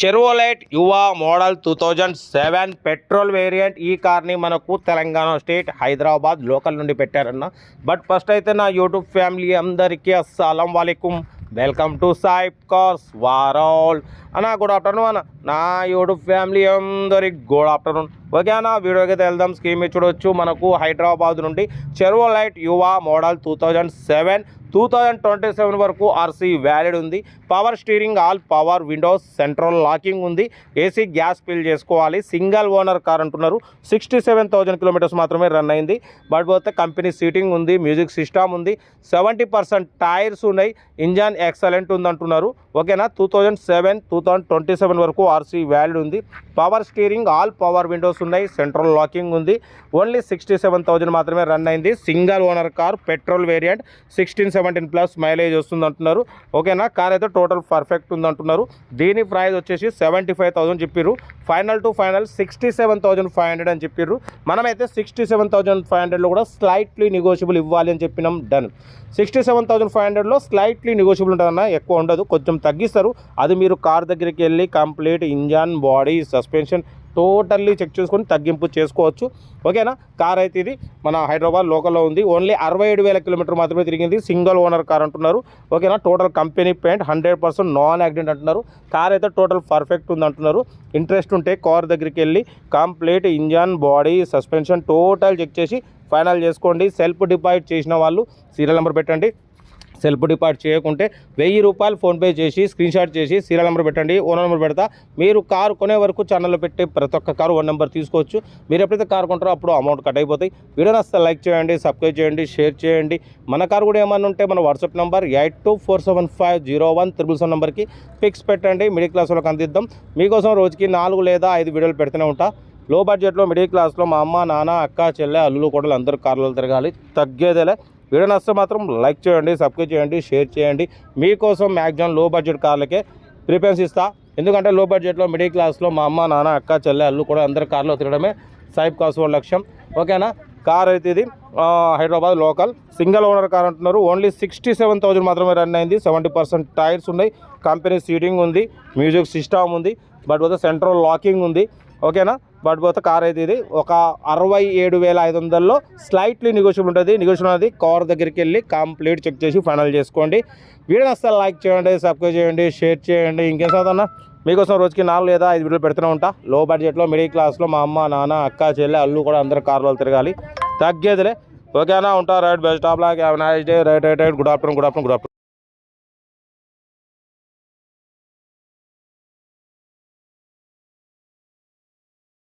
Chevrolet Uva model two thousand seven petrol variant ఈ కార్ని మనకు తెలంగాణ స్టేట్ హైదరాబాద్ లోకల్ నుండి పెట్టారన్న. బట్ ఫస్ట్ అయితే నా యూట్యూబ్ ఫ్యామిలీ అందరికీ అస్సలం వాలేకుం. వెల్కమ్ టు సాయిబ్ కార్స్ వారాల్. అన్న గుడ్ ఆఫ్టర్నూన్ అన్న. నా యూట్యూబ్ ఫ్యామిలీ అందరికి గుడ్ ఆఫ్టర్నూన్ ఓకేనా? వీడియోకి అయితే వెళ్దాం. స్కీమ్ చూడొచ్చు. మనకు హైదరాబాద్ నుండి Chevrolet Uva model two thousand seven two thousand twenty seven వరకు ఆర్సీ వ్యాలిడ్ ఉంది. Power steering all power windows central locking ఉంది. ఏసీ గ్యాస్ ఫిల్ చేసుకోవాలి. సింగిల్ ఓనర్ కార్ అంటున్నారు. సిక్స్టీ సెవెన్ థౌజండ్ కిలోమీటర్స్ మాత్రమే రన్ అయింది. బట్ పోతే company seating ఉంది music system ఉంది. సెవెంటీ పర్సెంట్ టైర్స్ ఉన్నాయి. ఇంజన్ ఎక్సలెంట్ ఉంది అంటున్నారు. ఓకేనా? Two thousand seven two thousand twenty seven వరకు ఆర్సీ వ్యాలిడ్ ఉంది. Power steering all power windows ఉన్నాయి సెంట్రల్ లాకింగ్ ఉంది. ఓన్లీ సిక్స్టీ సెవెన్ థౌజండ్ మాత్రమే రన్ అయింది. Single owner car petrol variant sixteen seventeen plus mileage వస్తుంది అంటున్నారు. ఓకేనా కార్ అయితే టోటల్ పర్ఫెక్ట్ ఉంది అంటున్నారు. దీని ప్రైస్ వచ్చేసి సెవెంటీ ఫైవ్ థౌసండ్ చెప్పిర్రు. Final to final sixty seven thousand five hundred అని చెప్పిర్రు. మనమైతే సిక్స్టీ సెవెన్ థౌసండ్ ఫైవ్ హండ్రెడ్లో కూడా స్లైట్లీ నెగోషియబుల్ ఇవ్వాలి అని చెప్పినాం done sixty seven thousand five హండ్రెడ్లో స్లైట్లీ నెగోషియబుల్ ఉంటుందన్న ఎక్కువ ఉండదు. కొంచెం తగ్గిస్తారు. అది మీరు కార్ దగ్గరికి వెళ్ళి complete engine body suspension totally check చేసుకొని తగ్గింపు చేసుకోవచ్చు. ఓకేనా? కార్ అయితే ఇది మన హైదరాబాద్ లోకల్లో ఉంది. ఓన్లీ అరవై ఏడు వేల కిలోమీటర్ మాత్రమే తిరిగింది. సింగిల్ ఓనర్ కార్ అంటున్నారు. ఓకేనా? Total company paint hundred percent non accident అంటున్నారు. కార్ అయితే టోటల్ పర్ఫెక్ట్ ఉంది అంటున్నారు. ఇంట్రెస్ట్ ఉంటే కార్ దగ్గరికి వెళ్ళి complete engine body suspension total check చేసి ఫైనల్ చేసుకోండి. సెల్ఫ్ డిపాజిట్ చేసిన వాళ్ళు సీరియల్ నెంబర్ పెట్టండి. సెల్ఫ్ డిపార్ట్ చేయకుంటే వెయ్యి రూపాయలు ఫోన్పే చేసి స్క్రీన్ షాట్ చేసి సీరియల్ నెంబర్ పెట్టండి ఓనర్ నెంబర్ పెడతా. మీరు కారు కొనే వరకు ఛానల్లో పెట్టి ప్రతి ఒక్క కారు వన్ నెంబర్ తీసుకోవచ్చు. మీరు ఎప్పుడైతే కారు కొంటారో అప్పుడు అమౌంట్ కట్ అయిపోతాయి. వీడియో నస్తే లైక్ చేయండి సబ్స్క్రైబ్ చేయండి షేర్ చేయండి. మన కారు కూడా ఏమన్నా ఉంటే మన WhatsApp number eight two four seven five zero one triple seven నెంబర్కి పిక్స్ పెట్టండి. మిడిల్ క్లాస్ వాళ్ళకి అందిద్దాం. మీకోసం రోజుకి నాలుగు లేదా ఐదు వీడియోలు పెడుతూనే ఉంటా. లో బడ్జెట్లో మిడిల్ క్లాస్లో మా అమ్మ నాన్న అక్క చెల్లె అల్లులు కూడా అందరూ కార్లలో తిరగాలి. తగ్గేదేలే. వీడియో నచ్చితే మాత్రం లైక్ చేయండి సబ్స్క్రైబ్ చేయండి షేర్ చేయండి. మీకోసం మ్యాక్సిమం లో బడ్జెట్ కార్లకే ప్రిఫరెన్స్ ఇస్తా. ఎందుకంటే లో బడ్జెట్లో మిడిల్ క్లాస్లో మా అమ్మ నాన్న అక్క చెల్లె అల్లు కూడా అందరు కార్లో తిరగడమే సాయిబ్ కాస్ లక్ష్యం. ఓకేనా? కార్ అయితే ఇది Hyderabad local. Single owner car అంటున్నారు. ఓన్లీ సిక్స్టీ సెవెన్ థౌజండ్ మాత్రమే రన్ అయింది. సెవెంటీ పర్సెంట్ టైర్స్ ఉన్నాయి. కంపెనీ సీటింగ్ ఉంది. మ్యూజిక్ సిస్టమ్ ఉంది. బట్ పోతే సెంట్రల్ లాకింగ్ ఉంది. ఓకేనా? బట్ పోతే కార్ అయితే ఇది. ఒక అరవై ఏడు వేల ఐదు వందల్లో స్లైట్లీ నెగోషియబుల్ ఉంటుంది. నెగోషియబుల్ అనేది కార్ దగ్గరికి వెళ్ళి కంప్లీట్ చెక్ చేసి ఫైనల్ చేసుకోండి. వీడియో నస్తే లైక్ చేయండి సబ్స్క్రైబ్ చేయండి షేర్ చేయండి. ఇంకేం చదవన్నా మీకోసం రోజుకి నాలుగు లేదా ఐదు వీడియోలు పెడుతూనే ఉంటా. లో బడ్జెట్లో మిడిల్ క్లాస్లో మా అమ్మ నాన్న అక్క చెల్లె అల్లు కూడా అందరు కార్లో తిరగాలి. తగ్గేదిలే. ఓకేనా? ఉంటా right best of luck. Have nice day right right right good afternoon good afternoon good afternoon